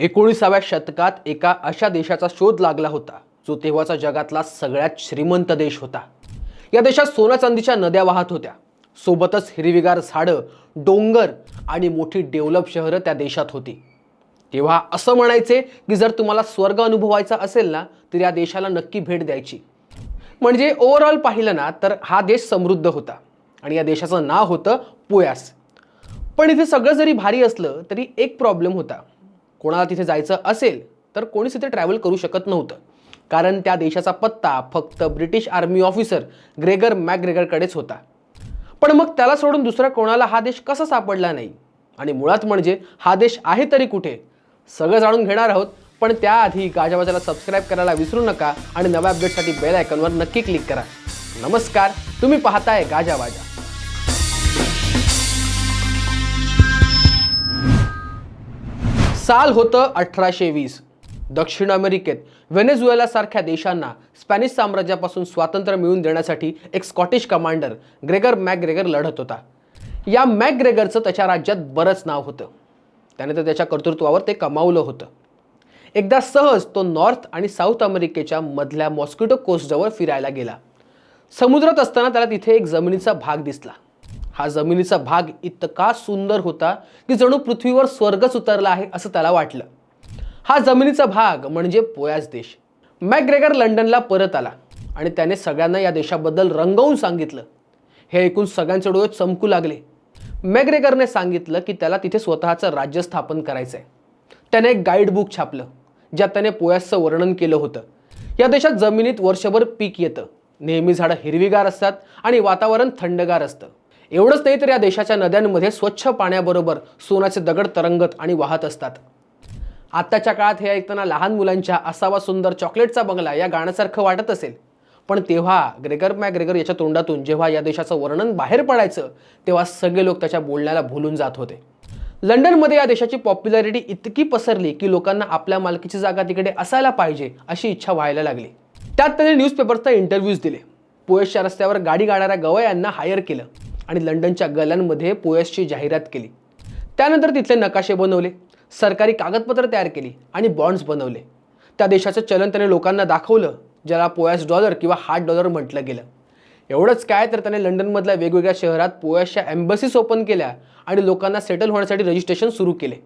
एकोणीसाव्या शतकात एका अशा देशाचा शोध लागला होता जो तेव्हाचा जगातला सगळ्यात श्रीमंत देश होता. या देशात सोना चांदीच्या नद्या वाहत होत्या. सोबतच हिरवीगार झाडं डोंगर आणि मोठी डेव्हलप शहरं त्या देशात होती. तेव्हा असं म्हणायचे की जर तुम्हाला स्वर्ग अनुभवायचा असेल ना तर या देशाला नक्की भेट द्यायची. म्हणजे ओव्हरऑल पाहिलं ना तर हा देश समृद्ध होता आणि या देशाचं नाव होतं पुयास. पण इथे सगळं जरी भारी असलं तरी एक प्रॉब्लेम होता. कोणाला तिथे जायचं असेल तर कोणीच तिथे ट्रॅव्हल करू शकत नव्हतं. कारण त्या देशाचा पत्ता फक्त ब्रिटिश आर्मी ऑफिसर ग्रेगर मॅकग्रेगरकडेच होता. पण मग त्याला सोडून दुसरा कोणाला हा देश कसा सापडला नाही? आणि मुळात म्हणजे हा देश आहे तरी कुठे? सगळं जाणून घेणार आहोत पण त्याआधी गाजावाजाला सबस्क्राईब करायला विसरू नका आणि नव्या अपडेटसाठी बेल आयकॉनवर नक्की क्लिक करा. नमस्कार तुम्ही पाहताय गाजावाजा. साल होतं अठराशे वीस. दक्षिण अमेरिकेत व्हेनेझुएलासारख्या देशांना स्पॅनिश साम्राज्यापासून स्वातंत्र्य मिळवून देण्यासाठी एक स्कॉटिश कमांडर ग्रेगर मॅकग्रेगर लढत होता. या मॅकग्रेगरचं त्याच्या राज्यात बरंच नाव होतं. त्याने तर त्याच्या कर्तृत्वावर ते कमावलं होतं. एकदा सहज तो नॉर्थ आणि साऊथ अमेरिकेच्या मधल्या मॉस्किटो कोस्टजवळ फिरायला गेला. समुद्रात असताना त्याला तिथे एक जमिनीचा भाग दिसला. हा जमिनीचा भाग इतका सुंदर होता की जणू पृथ्वीवर स्वर्गच उतरला आहे असं त्याला वाटलं. हा जमिनीचा भाग म्हणजे पोयास देश. मॅकग्रेगर लंडनला परत आला आणि त्याने सगळ्यांना या देशाबद्दल रंगवून सांगितलं. हे ऐकून सगळ्यांचे डोळे चमकू लागले. मॅकग्रेगरने सांगितलं की त्याला तिथे स्वतःचं राज्य स्थापन करायचं आहे त्याने एक गाईड बुक छापलं ज्यात त्याने पोयासचं वर्णन केलं होतं. या देशात जमिनीत वर्षभर पीक येतं. नेहमी झाडं हिरवीगार असतात आणि वातावरण थंडगार असतं. एवढंच नाही तर या देशाच्या नद्यांमध्ये स्वच्छ पाण्याबरोबर सोन्याचे दगड तरंगत आणि वाहत असतात. आत्ताच्या काळात हे ऐकताना लहान मुलांच्या असावा सुंदर चॉकलेटचा बंगला या गाण्यासारखं वाटत असेल. पण तेव्हा ग्रेगर मॅ ग्रेगर याच्या तोंडातून जेव्हा या देशाचं वर्णन बाहेर पडायचं तेव्हा सगळे लोक त्याच्या बोलण्याला भुलून जात होते. लंडनमध्ये या देशाची पॉप्युलॅरिटी इतकी पसरली की लोकांना आपल्या मालकीची जागा तिकडे असायला पाहिजे अशी इच्छा व्हायला लागली. त्यात त्याने न्यूजपेपरचा इंटरव्ह्यूज दिले. पोयसच्या रस्त्यावर गाडी गाणाऱ्या गवयांना हायर केलं. आणि लंडनच्या गल्यांमध्ये पोयसची जाहिरात केली. त्यानंतर तिथले नकाशे बनवले सरकारी कागदपत्र तयार केली आणि बॉन्ड्स बनवले. त्या देशाचं चलन त्याने लोकांना दाखवलं ज्याला पोयास डॉलर किंवा हार्ड डॉलर म्हटलं गेलं. एवढंच काय तर त्याने लंडनमधल्या वेगवेगळ्या शहरात पोयासच्या एम्बसीज ओपन केल्या आणि लोकांना सेटल होण्यासाठी रजिस्ट्रेशन सुरू केले.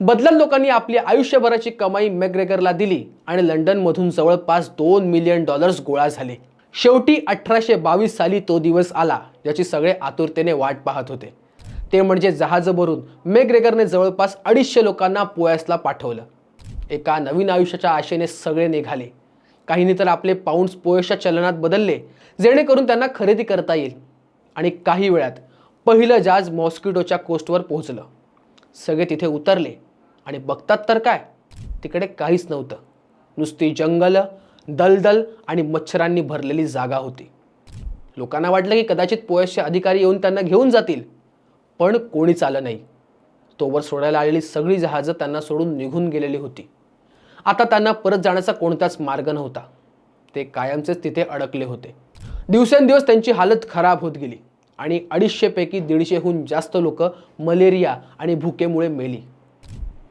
बदलत लोकांनी आपली आयुष्यभराची कमाई मॅग्रेगरला दिली आणि लंडनमधून जवळपास दोन मिलियन डॉलर्स गोळा झाले. शेवटी अठराशे बावीस साली तो दिवस आला ज्याची सगळे आतुरतेने वाट पाहत होते. ते म्हणजे जहाज भरून मेग्रेगरने जवळपास अडीचशे लोकांना पोयासला पाठवलं. एका नवीन आयुष्याच्या आशेने सगळे निघाले. काहींनी तर आपले पाऊंड्स पोयसच्या चलनात बदलले जेणेकरून त्यांना खरेदी करता येईल. आणि काही वेळात पहिलं जहाज मॉस्किटोच्या कोस्टवर पोहोचलं. सगळे तिथे उतरले. आणि बघतात तर काय? तिकडे काहीच नव्हतं. नुसती जंगलं दलदल आणि मच्छरांनी भरलेली जागा होती. लोकांना वाटलं की कदाचित पोयसचे अधिकारी येऊन त्यांना घेऊन जातील पण कोणीच आलं नाही. तोवर सोडायला आलेली सगळी जहाजं त्यांना सोडून निघून गेलेली होती. आता त्यांना परत जाण्याचा कोणताच मार्ग नव्हता. ते कायमचेच तिथे अडकले होते. दिवसेंदिवस त्यांची हालत खराब होत गेली आणि अडीचशेपैकी दीडशेहून जास्त लोक मलेरिया आणि भुकेमुळे मेली.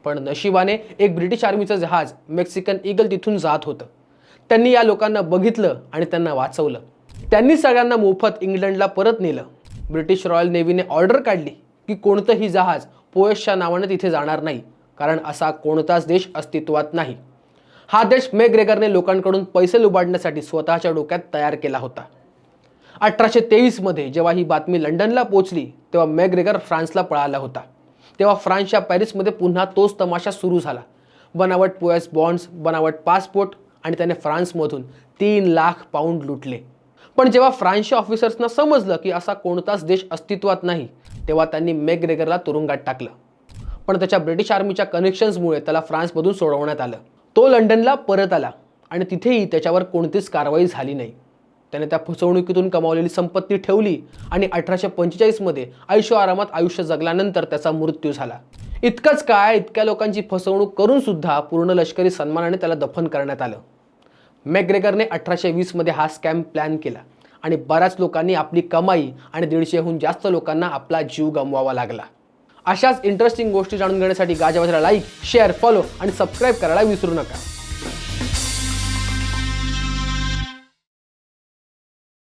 पण नशिबाने एक ब्रिटिश आर्मीचं जहाज मेक्सिकन ईगल तिथून जात होतं. त्यांनी या लोकांना बघितलं आणि त्यांना वाचवलं. त्यांनी सगळ्यांना मोफत इंग्लंडला परत नेलं. ब्रिटिश रॉयल नेव्हीने ऑर्डर काढली की कोणतंही जहाज पोयसच्या नावाने तिथे जाणार नाही कारण असा कोणताच देश अस्तित्वात नाही. हा देश मेग्रेगरने लोकांकडून पैसे लुबाडण्यासाठी स्वतःच्या डोक्यात तयार केला होता. अठराशे तेवीसमध्ये जेव्हा ही बातमी लंडनला पोचली तेव्हा मेग्रेगर फ्रान्सला पळाला होता. तेव्हा फ्रान्सच्या पॅरिसमध्ये पुन्हा तोच तमाशा सुरू झाला. बनावट पोयस बॉन्ड्स बनावट पासपोर्ट आणि त्याने फ्रान्समधून तीन लाख पाऊंड लुटले. पण जेव्हा फ्रान्सच्या ऑफिसर्सना समजलं की असा कोणताच देश अस्तित्वात नाही तेव्हा त्यांनी मेग्रेगरला तुरुंगात टाकलं. पण त्याच्या ब्रिटिश आर्मीच्या कनेक्शन्समुळे त्याला फ्रान्समधून सोडवण्यात आलं. तो लंडनला परत आला आणि तिथेही त्याच्यावर कोणतीच कारवाई झाली नाही. त्याने त्या फसवणुकीतून कमावलेली संपत्ती ठेवली आणि अठराशे पंचेचाळीसमध्ये आयुष्य आरामात आयुष्य जगल्यानंतर त्याचा मृत्यू झाला. इतकंच काय इतक्या लोकांची फसवणूक करून सुद्धा पूर्ण लष्करी सन्मानाने त्याला दफन करण्यात आलं. मॅग्रेगरने अठराशे वीसमध्ये हा स्कॅम प्लॅन केला आणि बऱ्याच लोकांनी आपली कमाई आणि दीडशेहून जास्त लोकांना आपला जीव गमवावा लागला. अशाच इंटरेस्टिंग गोष्टी जाणून घेण्यासाठी गाजावाजाला लाईक शेअर फॉलो आणि सबस्क्राईब करायला विसरू नका.